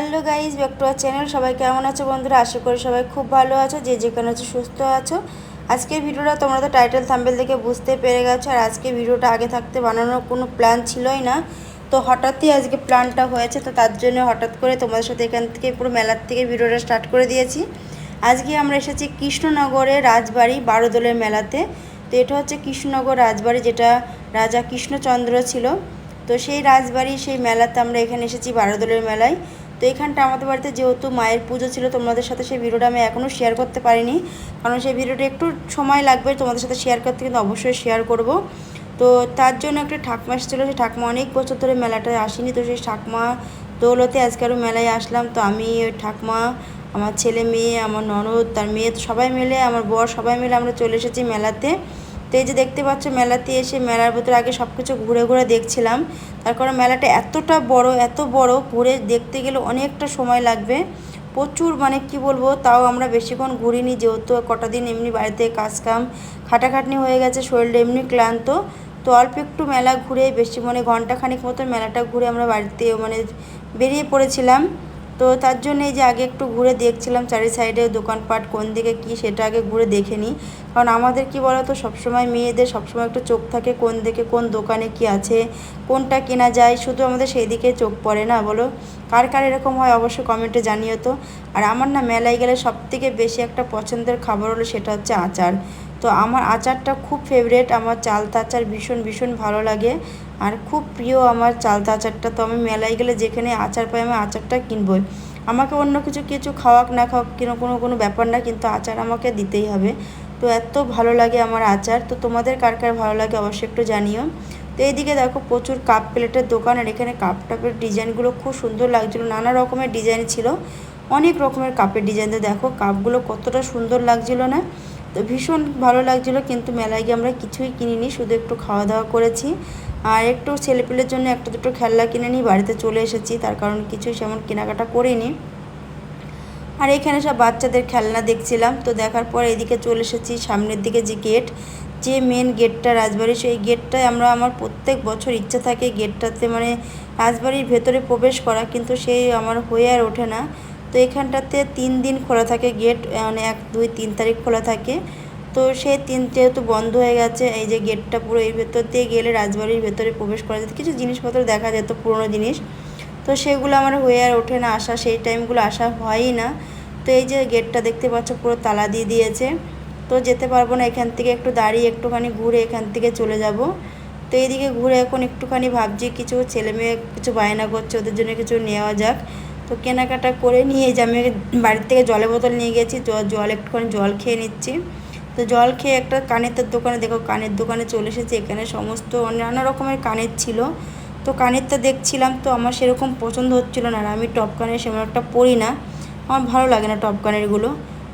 Hello guys back to our channel. সবাই কেমন আছো বন্ধুরা? আশা করি সবাই খুব ভালো আছো, যে যেখানে আছো সুস্থ আছো। আজকের ভিডিওটা তোমরা তো টাইটেল থাম্বেল দেখে বুঝতে পেরে গেছো, আর আজকে ভিডিওটা আগে থাকতে বানানোর কোনো প্ল্যান ছিলই না। তো হঠাৎই আজকে প্ল্যানটা হয়েছে, তো তার জন্য হঠাৎ করে তোমাদের সাথে এখান থেকে পুরো মেলার থেকে ভিডিওটা স্টার্ট করে দিয়েছি। আজকে আমরা এসেছি কৃষ্ণনগরে রাজবাড়ি বারোদোলের মেলাতে। তো এটা হচ্ছে কৃষ্ণনগর রাজবাড়ি, যেটা রাজা কৃষ্ণচন্দ্র ছিল। তো সেই রাজবাড়ি, সেই মেলাতে আমরা এখানে এসেছি বারোদোলের মেলায়। তো এখানটা আমাদের বাড়িতে যেহেতু মায়ের পুজো ছিল, তোমাদের সাথে সেই ভিডিওটা আমি এখনও শেয়ার করতে পারিনি। কারণ সেই ভিডিওটা একটু সময় লাগবে, তোমাদের সাথে শেয়ার করতে কিন্তু অবশ্যই শেয়ার করব। তো তার জন্য একটা ঠাকমা এসেছিল, সেই ঠাকমা অনেক বছর ধরে মেলাটায় আসেনি, তো সেই ঠাকমা দৌলতে আজকে আরও মেলায় আসলাম। তো আমি, ওই ঠাকমা, আমার ছেলে মেয়ে, আমার ননদ, তার মেয়ে সবাই মিলে, আমার বর সবাই মিলে আমরা চলে এসেছি মেলাতে। তো এই যে দেখতে পাচ্ছ, মেলাতে এসে মেলার ভেতরে আগে সব কিছু ঘুরে ঘুরে দেখছিলাম। তার কারণ মেলাটা এতটা বড়, এত বড়, ঘুরে দেখতে গেলে অনেকটা সময় লাগবে। প্রচুর মানে কি বলব, তাও আমরা বেশিক্ষণ ঘুরিনি যেহেতু কটা দিন এমনি বাড়িতে কাজ কাম খাটাখাটনি হয়ে গেছে, শরীরটা এমনি ক্লান্ত। তো অল্প একটু মেলা ঘুরে বেশি মানে ঘন্টাখানিক মতো মেলাটা ঘুরে আমরা বাড়িতে মানে বেরিয়ে পড়েছিলাম। তো তার জন্য এই যে আগে একটু ঘুরে দেখছিলাম চারি সাইডে দোকানপাট, কোন দিকে কি সেটা আগে ঘুরে দেখে নিই কারণ আমাদের কি বলো তো সবসময় মেয়েদের সবসময় একটু চোখ থাকে কোন দিকে কোন দোকানে কি আছে, কোনটা কেনা যায়, শুধু আমাদের সেই দিকে চোখ পড়ে না, বলো? কার কার এরকম হয় অবশ্যই কমেন্টে জানিও তো। আর আমার না মেলায় গেলে সব থেকে বেশি একটা পছন্দের খাবার হলো সেটা হচ্ছে আচার। তো আমার আচারটা খুব ফেভারেট আমার চালতা আচার ভীষণ ভীষণ ভালো লাগে। আর খুব প্রিয় আমার চালতা আচারটা, তো আমি মেলায় গেলে যেখানে আচার পাই আমি আচারটা কিনবই। আমাকে অন্য কিছু কিছু খাওয়াক না খাওয়াক, কোনো কোনো কোনো ব্যাপার না, কিন্তু আচার আমাকে দিতেই হবে। তো এত ভালো লাগে আমার আচার, তো তোমাদের কার কার ভালো লাগে অবশ্যই একটু জানিও। তো এইদিকে দেখো প্রচুর কাপ প্লেটের দোকান, আর এখানে কাপ টাপের ডিজাইনগুলো খুব সুন্দর লাগছিল, নানা রকমের ডিজাইন ছিল। অনেক রকমের কাপের ডিজাইন দেখো কাপগুলো কতটা সুন্দর লাগছিল না। তো ভীষণ ভালো লাগছিল, কিন্তু মেলায় গিয়ে আমরা কিছুই কিনিনি, শুধু একটু খাওয়া দাওয়া করেছি। আর একটু ছেলেপিলের জন্য একটা দুটো খেলনা কিনে নিই বাড়িতে চলে এসেছি, তার কারণ কিছুই সেমন কেনাকাটা করিনি। আর এখানে সব বাচ্চাদের খেলনা দেখছিলাম, তো দেখার পর এদিকে চলে এসেছি, সামনের দিকে যে গেট, যে মেন গেটটা রাজবাড়ি সেই গেটটায় আমরা, আমার প্রত্যেক বছর ইচ্ছা থাকে গেটটাতে মানে রাজবাড়ির ভেতরে প্রবেশ করা, কিন্তু সেই আমার হয়ে আর ওঠে না। তো এখানটাতে তিন দিন খোলা থাকে গেট মানে এক, দুই, তিন তারিখ খোলা থাকে। তো সেই তিন, যেহেতু বন্ধ হয়ে গেছে, এই যে গেটটা পুরো এই ভেতর দিয়ে গেলে রাজবাড়ির ভেতরে প্রবেশ করা যেত কিছু জিনিসপত্র দেখা যেত পুরনো জিনিস। তো সেগুলো আমার হয়ে আর ওঠে না আসা, সেই টাইমগুলো আসা হয়ই না। তো এই যে গেটটা দেখতে পাচ্ছ, পুরো তালা দিয়ে দিয়েছে। তো যেতে পারব না, এখান থেকে একটু দাঁড়িয়ে একটুখানি ঘুরে এখান থেকে চলে যাব। তো এইদিকে ঘুরে এখন একটুখানি ভাবছি, কিছু ছেলে মেয়ে কিছু বায়না করছে, ওদের জন্য কিছু নেওয়া যাক। তো কেনাকাটা করে নিয়ে যে আমি বাড়ির থেকে জলের বোতল নিয়ে গেছি জল একটুখানি জল খেয়ে নিচ্ছি। তো জল খেয়ে একটা কানের দোকানে, দেখো কানের দোকানে চলে এসেছে, এখানে সমস্ত নানা রকমের কানের ছিল। তো কানেরটা দেখছিলাম তো আমার সেরকম পছন্দ হচ্ছিল না, আর আমি টপ কানের সেমন একটা পরি না। আমার ভালো লাগে না টপ কানেরগুলো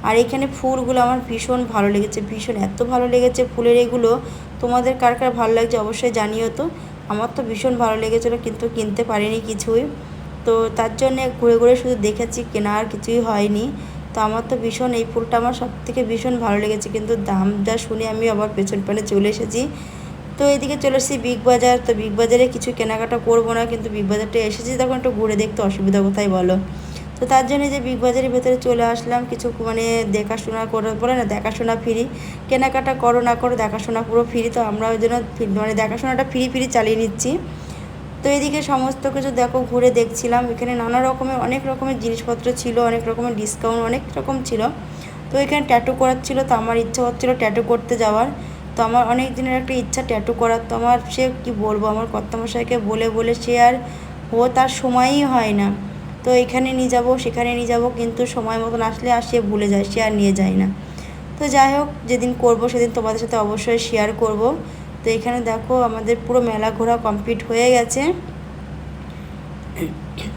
আর এখানে ফুলগুলো আমার ভীষণ ভালো লেগেছে, ভীষণ এত ভালো লেগেছে ফুলের এগুলো। তোমাদের কার কার ভালো লাগছে অবশ্যই জানিও তো। আমার তো ভীষণ ভালো লেগেছিলো কিন্তু কিনতে পারিনি কিছুই। তো তার জন্যে ঘুরে ঘুরে শুধু দেখেছি কেনার কিছুই হয়নি। তো আমার তো ভীষণ, এই ফুলটা আমার সব থেকে ভীষণ ভালো লেগেছে। কিন্তু দাম যা শুনে আমি আবার পেছন পানে চলে এসেছি। তো এদিকে চলে এসেছি বিগ বাজার। তো বিগ বাজারে কিছু কেনাকাটা করব না, কিন্তু বিগ বাজারটা এসেছি, তখন একটু ঘুরে দেখতে অসুবিধা কোথায় বলো? তো তার জন্য যে বিগ বাজারের ভেতরে চলে আসলাম, কিছু মানে দেখাশোনা করে বলে না দেখাশোনা ফ্রি, কেনাকাটা করো না করো দেখাশোনা পুরো ফ্রি, তো আমরা ওই জন্য মানে দেখাশোনাটা ফ্রি ফ্রি চালিয়ে নিচ্ছি। তো এদিকে সমস্ত কিছু দেখো, ঘুরে দেখছিলাম। এখানে নানা রকমের, অনেক রকমের জিনিসপত্র ছিল, অনেক রকমের ডিসকাউন্ট অনেক রকম ছিল। তো এখানে ট্যাটু করার ছিল, তো আমার ইচ্ছা হচ্ছিল ট্যাটু করতে যাওয়ার। তো আমার অনেক দিনের একটা ইচ্ছা ট্যাটু করার। তো আমার সে কী বলব, আমার কর্তামশাইকে বলে বলে সে আর ও তার সময়ই হয় না। তো এখানে নিয়ে যাব, সেখানে নিয়ে যাব, কিন্তু সময় মতন আসলে আর সে ভুলে যায়, সে আর নিয়ে যায় না। তো যাই হোক, যেদিন করব সেদিন তোমাদের সাথে অবশ্যই শেয়ার করব। তো এখানে দেখো আমাদের পুরো মেলা ঘোরা কমপ্লিট হয়ে গেছে।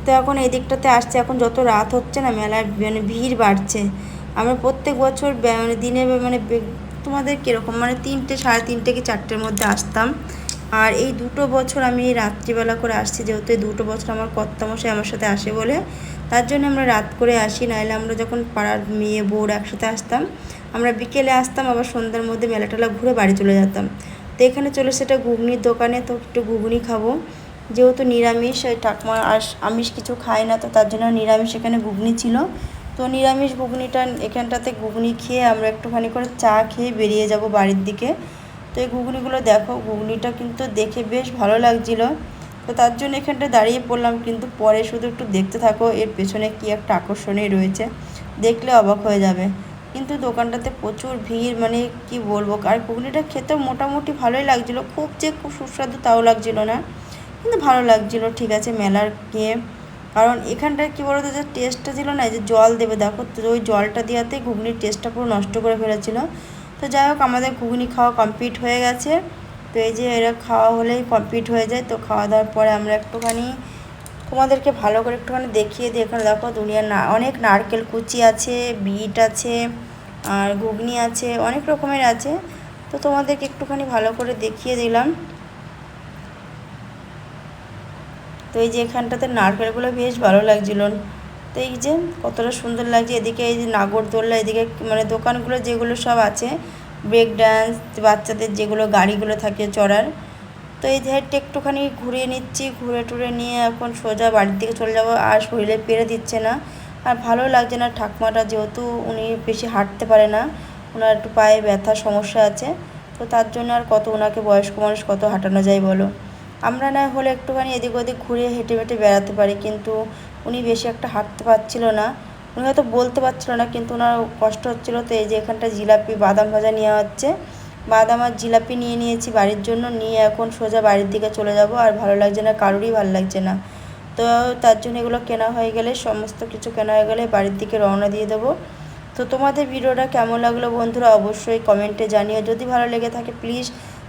তো এখন এই দিকটাতে আসছে, এখন যত রাত হচ্ছে না মেলার মানে ভিড় বাড়ছে। আমরা প্রত্যেক বছর মানে দিনে মানে তোমাদের কীরকম? মানে তিনটে, সাড়ে তিনটে কি চারটের মধ্যে আসতাম। আর এই দুটো বছর আমি রাত্রিবেলা করে আসছি, যেহেতু এই দুটো বছর আমার কর্তামশাই আমার সাথে আসে বলে, তার জন্য আমরা রাত করে আসি নাহলে আমরা যখন পাড়ার মেয়ে, বউর একসাথে আসতাম, আমরা বিকেলে আসতাম, আবার সন্ধ্যার মধ্যে মেলা টেলা ঘুরে বাড়ি চলে যেতাম। তো এখানে চলে সেটা ঘুগনির দোকানে, তো একটু ঘুগনি খাব। যেহেতু নিরামিষ ওই ঠাকমা আর আমিষ কিছু খায় না, তো তার জন্য নিরামিষ এখানে ঘুগনি ছিল। তো নিরামিষ ঘুগনিটা, এখানটাতে ঘুগনি খেয়ে আমরা একটুখানি করে চা খেয়ে বেরিয়ে যাব বাড়ির দিকে। তো এই ঘুগনিগুলো দেখো, ঘুগনিটা কিন্তু দেখে বেশ ভালো লাগছিল। তো তার জন্য এখানটা দাঁড়িয়ে পড়লাম, কিন্তু পরে শুধু একটু দেখতে থাকো, এর পেছনে কি একটা আকর্ষণই রয়েছে। দেখলে অবাক হয়ে যাবে। কিন্তু দোকানটাতে প্রচুর ভিড় মানে কি বলব? আর ঘুগনিটা খেতে মোটামুটি ভালোই লাগছিল। খুব যে খুব সুস্বাদু তাও লাগছিল না, কিন্তু ভালো লাগছিল। ঠিক আছে, মেলার গিয়ে। কারণ এখানটায় কী বলতো, যে টেস্টটা ছিল না যে জল দেবে। দেখো, তো ওই জলটা দেওয়াতে ঘুগনির টেস্টটা পুরো নষ্ট করে ফেলেছিলো। তো যাই হোক, আমাদের ঘুগনি খাওয়া কমপ্লিট হয়ে গেছে। তো এই যে এরা খাওয়া হলেই কমপ্লিট হয়ে যায়। তো খাওয়া দাওয়ার পরে আমরা একটুখানি তোমাদেরকে ভালো করে একটুখানি দেখিয়ে দিই। এখানে দেখো দুনিয়ার না, অনেক নারকেল কুচি আছে, বিট আছে, আর ঘুগনি আছে, অনেক রকমের আছে। তো তোমাদেরকে একটুখানি ভালো করে দেখিয়ে দিলাম। তো এই যে এখানটাতে নারকেলগুলো বেশ ভালো লাগছিল। তো এই যে কতটা সুন্দর লাগছে, এদিকে এই যে নাগরদোল্লা, এদিকে মানে দোকানগুলো যেগুলো সব আছে ব্রেক ডান্স বাচ্চাদের যেগুলো গাড়িগুলো থাকে চড়ার তো এই ধারটা একটুখানি ঘুরিয়ে নিচ্ছি, ঘুরে টুরে নিয়ে এখন সোজা বাড়ির দিকে চলে যাব। আর শরীরে পেরে দিচ্ছে না। আর ভালো লাগছে না ঠাকমাটা, যেহেতু উনি বেশি হাঁটতে পারে না ওনার একটু পায়ে ব্যথার সমস্যা আছে। তো তার জন্য আর কত ওনাকে বয়স্ক মানুষ কত হাঁটানো যায় বলো। আমরা না হলে একটুখানি এদিক ওদিক ঘুরে হেঁটে হেঁটে বেড়াতে পারি, কিন্তু উনি বেশি একটা হাঁটতে পারছিল না। উনি হয়তো বলতে পারছিল না, কিন্তু ওনার কষ্ট হচ্ছিল তো এই যে এখানটা জিলাপি, বাদাম ভাজা নেওয়া হচ্ছে বাদাম আর জিলাপি নিয়ে নিয়েছি বাড়ির জন্য, নিয়ে এখন সোজা বাড়ির দিকে চলে যাব আর ভালো লাগছে না, কারোরই ভালো লাগছে না। তো তার জন্য এগুলো কেনা হয়ে গেলে, সমস্ত কিছু কেনা হয়ে গেলে বাড়ির দিকে রওনা দিয়ে দেবো। তো তোমাদের ভিডিওটা কেমন লাগল বন্ধুরা অবশ্যই কমেন্টে জানিও। যদি ভালো লেগে থাকে প্লিজ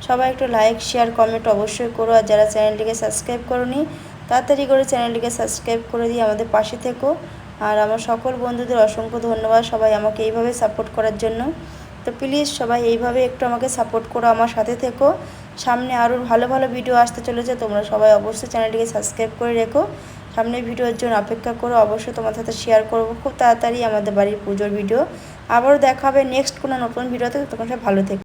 সবাই একটু লাইক, শেয়ার, কমেন্ট অবশ্যই করো আর যারা চ্যানেলটিকে সাবস্ক্রাইব করনি তাড়াতাড়ি করে চ্যানেলটিকে সাবস্ক্রাইব করে দিয়ে আমাদের পাশে থেকো। আর আমার সকল বন্ধুদের অসংখ্য ধন্যবাদ সবাই আমাকে এইভাবে সাপোর্ট করার জন্য। তো প্লিজ সবাই এইভাবে একটু আমাকে সাপোর্ট করো, আমার সাথে থেকো। সামনে আরও ভালো ভালো ভিডিও আসতে চলেছে, তোমরা সবাই অবশ্যই চ্যানেলটিকে সাবস্ক্রাইব করে রেখো। সামনের ভিডিওর জন্য অপেক্ষা করো, অবশ্যই তোমার সাথে শেয়ার করব। খুব তাড়াতাড়ি আমাদের বাড়ির পুজোর ভিডিও আবারও দেখাবে নেক্সট কোনো নতুন ভিডিওতে তোমার সব ভালো থেকো।